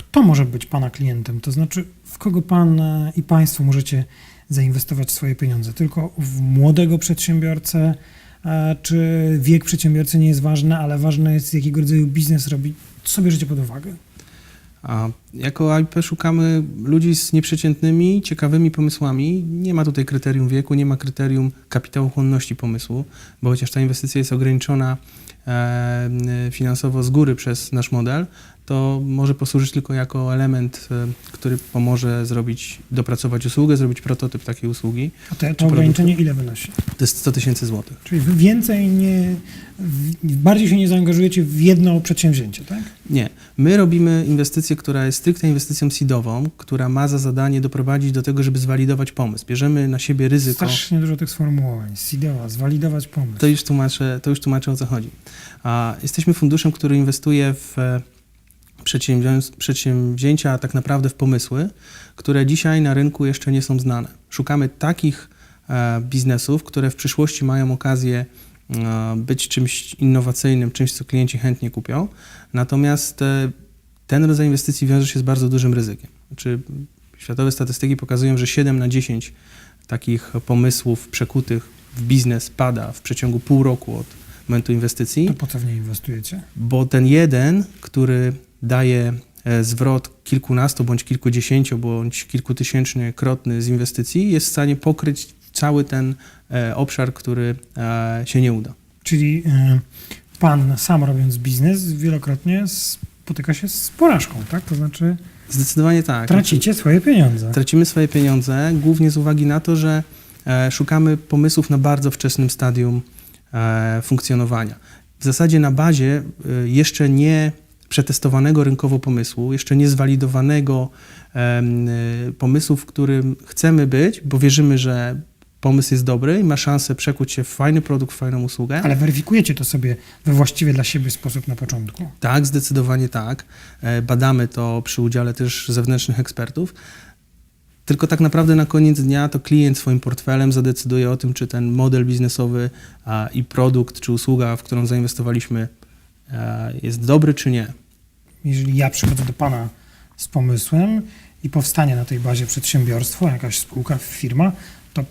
Kto może być Pana klientem? To znaczy, w kogo Pan e, i Państwo możecie zainwestować swoje pieniądze? Tylko w młodego przedsiębiorcę, e, czy wiek przedsiębiorcy nie jest ważny, ale ważne jest, jakiego rodzaju biznes robi? Co bierzecie pod uwagę? A jako IP szukamy ludzi z nieprzeciętnymi, ciekawymi pomysłami. Nie ma tutaj kryterium wieku, nie ma kryterium kapitałochłonności pomysłu, bo chociaż ta inwestycja jest ograniczona e, finansowo z góry przez nasz model, to może posłużyć tylko jako element, e, który pomoże zrobić, dopracować usługę, zrobić prototyp takiej usługi. A te, to ograniczenie ile wynosi? To jest 100 tysięcy złotych. Czyli więcej nie, bardziej się nie zaangażujecie w jedno przedsięwzięcie, tak? Nie. My robimy inwestycję, która jest stricte inwestycją seedową, która ma za zadanie doprowadzić do tego, żeby zwalidować pomysł. Bierzemy na siebie ryzyko. Strasznie dużo tych sformułowań. Sideła, zwalidować pomysł. To już tłumaczę, to już tłumaczę o co chodzi. A jesteśmy funduszem, który inwestuje w e, przedsięwzięcia, tak naprawdę w pomysły, które dzisiaj na rynku jeszcze nie są znane. Szukamy takich e, biznesów, które w przyszłości mają okazję e, być czymś innowacyjnym, czymś, co klienci chętnie kupią. Natomiast e, ten rodzaj inwestycji wiąże się z bardzo dużym ryzykiem. Znaczy, światowe statystyki pokazują, że 7 na 10 takich pomysłów przekutych w biznes pada w przeciągu pół roku od momentu inwestycji, To po co w nie inwestujecie? bo ten jeden, który daje e, zwrot kilkunastu bądź kilkudziesięciu bądź kilkutysięcznokrotny z inwestycji, jest w stanie pokryć cały ten e, obszar, który e, się nie uda. Czyli pan sam robiąc biznes wielokrotnie spotyka się z porażką, tak? To znaczy Zdecydowanie tak. tracicie swoje pieniądze. Tracimy swoje pieniądze głównie z uwagi na to, że szukamy pomysłów na bardzo wczesnym stadium funkcjonowania. W zasadzie na bazie jeszcze nie przetestowanego rynkowo pomysłu, jeszcze nie zwalidowanego em, e, pomysłu, w którym chcemy być, bo wierzymy, że pomysł jest dobry i ma szansę przekuć się w fajny produkt, w fajną usługę. Ale weryfikujecie to sobie we właściwie dla siebie sposób na początku. Tak, zdecydowanie tak. E, Badamy to przy udziale też zewnętrznych ekspertów. Tylko tak naprawdę na koniec dnia to klient swoim portfelem zadecyduje o tym, czy ten model biznesowy i produkt, czy usługa, w którą zainwestowaliśmy, jest dobry, czy nie. Jeżeli ja przychodzę do pana z pomysłem i powstanie na tej bazie przedsiębiorstwo, jakaś spółka, firma, to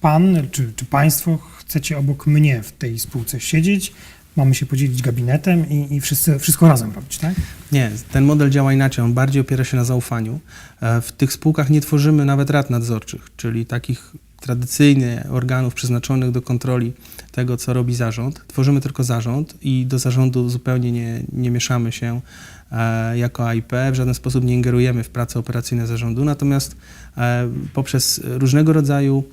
pan czy, czy państwo chcecie obok mnie w tej spółce siedzieć, mamy się podzielić gabinetem i, i wszyscy, wszystko razem robić, tak? Nie, ten model działa inaczej, on bardziej opiera się na zaufaniu. E, W tych spółkach nie tworzymy nawet rad nadzorczych, czyli takich tradycyjnych organów przeznaczonych do kontroli tego, co robi zarząd. Tworzymy tylko zarząd i do zarządu zupełnie nie, nie mieszamy się e, jako AIP, w żaden sposób nie ingerujemy w prace operacyjne zarządu, natomiast e, poprzez różnego rodzaju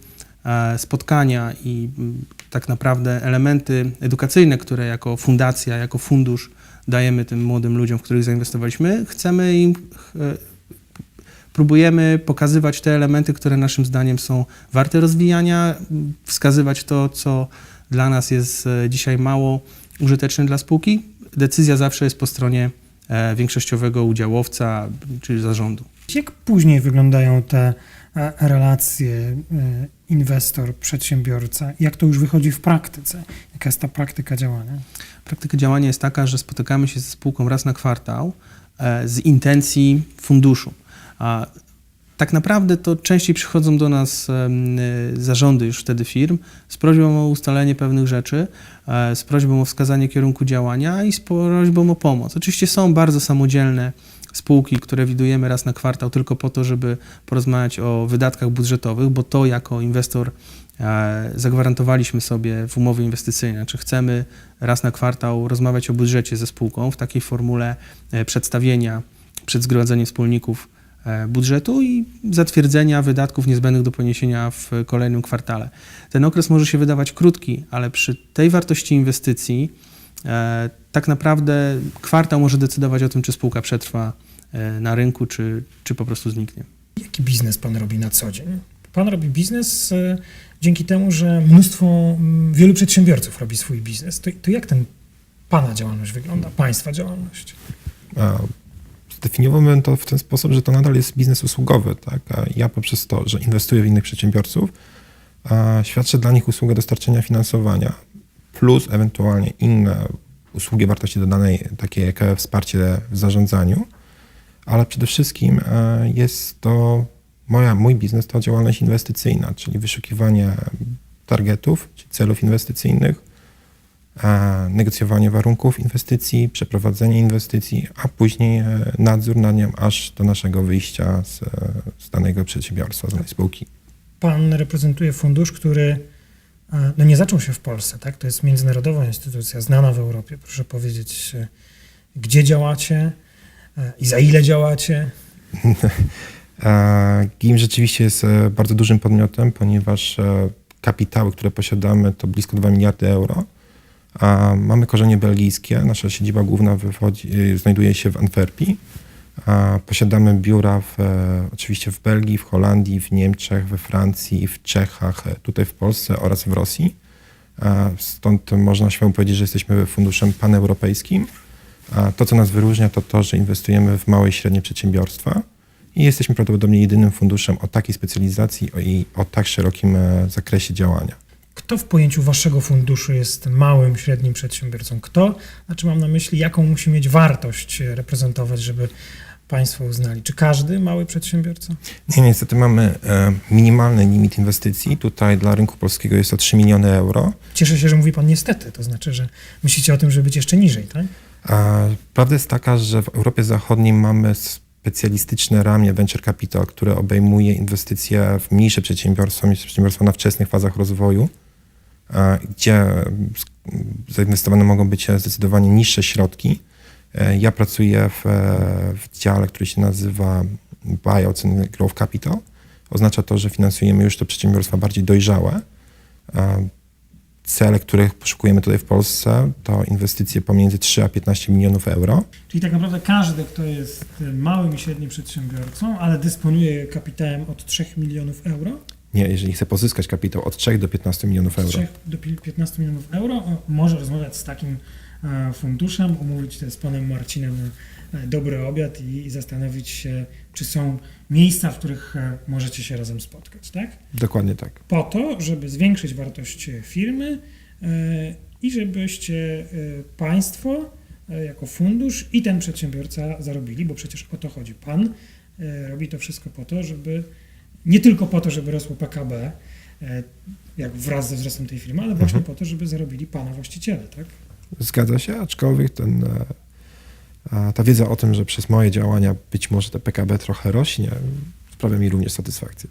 e, spotkania i mm, tak naprawdę elementy edukacyjne, które jako fundacja, jako fundusz dajemy tym młodym ludziom, w których zainwestowaliśmy, chcemy im, e, próbujemy pokazywać te elementy, które naszym zdaniem są warte rozwijania, wskazywać to, co dla nas jest e, dzisiaj mało użyteczne dla spółki. Decyzja zawsze jest po stronie e, większościowego udziałowca, czyli zarządu. Jak później wyglądają te e, relacje inwestor-przedsiębiorca? Jak to już wychodzi w praktyce? Jaka jest ta praktyka działania? Praktyka działania jest taka, że spotykamy się ze spółką raz na kwartał z intencji funduszu. A tak naprawdę to częściej przychodzą do nas y, zarządy już wtedy firm z prośbą o ustalenie pewnych rzeczy, e, z prośbą o wskazanie kierunku działania i z prośbą o pomoc. Oczywiście są bardzo samodzielne spółki, które widujemy raz na kwartał tylko po to, żeby porozmawiać o wydatkach budżetowych, bo to jako inwestor e, zagwarantowaliśmy sobie w umowie inwestycyjnej. Czy chcemy raz na kwartał rozmawiać o budżecie ze spółką w takiej formule e, przedstawienia przed zgromadzeniem wspólników e, budżetu i zatwierdzenia wydatków niezbędnych do poniesienia w kolejnym kwartale. Ten okres może się wydawać krótki, ale przy tej wartości inwestycji e, tak naprawdę kwartał może decydować o tym, czy spółka przetrwa e, na rynku, czy, czy po prostu zniknie. Jaki biznes pan robi na co dzień? Pan robi biznes e, dzięki temu, że mnóstwo, mm, wielu przedsiębiorców robi swój biznes. To, to jak ten pana działalność wygląda, państwa działalność? Zdefiniowałbym to w ten sposób, że to nadal jest biznes usługowy. Tak? Ja poprzez to, że inwestuję w innych przedsiębiorców, świadczę dla nich usługę dostarczenia finansowania, plus ewentualnie inne usługi wartości dodanej, takie jak wsparcie w zarządzaniu, ale przede wszystkim e, jest to moja, mój biznes to działalność inwestycyjna, czyli wyszukiwanie targetów, czy celów inwestycyjnych, negocjowanie warunków inwestycji, przeprowadzenie inwestycji, a później e, nadzór nad nią aż do naszego wyjścia z, e, z danego przedsiębiorstwa, z danej spółki. Pan reprezentuje fundusz, który e, no nie zaczął się w Polsce, tak? To jest międzynarodowa instytucja, znana w Europie. Proszę powiedzieć, e, gdzie działacie e, i za ile działacie? E, GIM rzeczywiście jest e, bardzo dużym podmiotem, ponieważ e, kapitały, które posiadamy, to blisko 2 miliardy euro. A Mamy korzenie belgijskie. Nasza siedziba główna wychodzi, e, znajduje się w Antwerpii. A Posiadamy biura w, e, oczywiście w Belgii, w Holandii, w Niemczech, we Francji, w Czechach, e, tutaj w Polsce oraz w Rosji. Stąd można śmiało powiedzieć, że jesteśmy funduszem paneuropejskim. To, co nas wyróżnia, to to, że inwestujemy w małe i średnie przedsiębiorstwa i jesteśmy prawdopodobnie jedynym funduszem o takiej specjalizacji i o tak szerokim e, zakresie działania. Kto w pojęciu waszego funduszu jest małym, średnim przedsiębiorcą? Kto, znaczy mam na myśli, jaką musi mieć wartość reprezentować, żeby państwo uznali? Czy każdy mały przedsiębiorca? Nie, niestety mamy e, minimalny limit inwestycji. Tutaj dla rynku polskiego jest to 3 miliony euro. Cieszę się, że mówi pan niestety, to znaczy, że myślicie o tym, żeby być jeszcze niżej, tak? Prawda jest taka, że w Europie Zachodniej mamy specjalistyczne ramię Venture Capital, które obejmuje inwestycje w mniejsze przedsiębiorstwa, przedsiębiorstwa na wczesnych fazach rozwoju, gdzie mm, sk- zainwestowane mogą być zdecydowanie niższe środki. E, Ja pracuję w, e, w dziale, który się nazywa Buyouts and Growth Capital. Oznacza to, że finansujemy już te przedsiębiorstwa bardziej dojrzałe. Cele, których poszukujemy tutaj w Polsce, to inwestycje pomiędzy 3 a 15 milionów euro. Czyli tak naprawdę każdy, kto jest małym i średnim przedsiębiorcą, ale dysponuje kapitałem od 3 milionów euro, Nie, jeżeli chce pozyskać kapitał od 3 do 15 milionów od euro. 3 do pi- 15 milionów euro, może rozmawiać z takim e, funduszem, umówić się z panem Marcinem e, dobry obiad i, i zastanowić się, czy są miejsca, w których e, możecie się razem spotkać, tak? Dokładnie tak. po to, żeby zwiększyć wartość firmy i żebyście Państwo jako fundusz i ten przedsiębiorca zarobili, bo przecież o to chodzi. Pan robi to wszystko po to, żeby nie tylko po to, żeby rosło PKB, e, jak wraz ze wzrostem tej firmy, ale właśnie po to, żeby zarobili Pana właściciele, tak? Zgadza się, aczkolwiek ten, e, ta wiedza o tym, że przez moje działania być może te PKB trochę rośnie, sprawia mi również satysfakcję.